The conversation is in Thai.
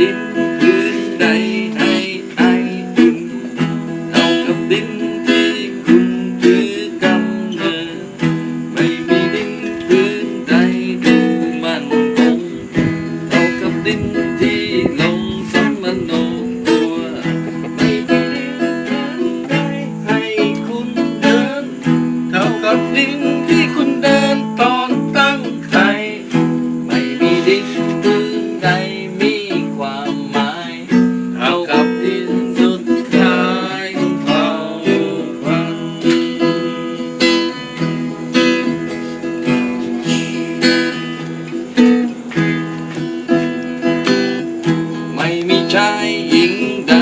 ดินพื้นใดให้ไออุ่นเอากับดินที่คุณถือกำเนิดไม่มีดินพื้นใดดูมันคงเอากับดินที่ลงสมโนตัวไม่มีดินพื้นใดให้คุณเดินเท่ากับดิน ไม่ใช่หญิงใด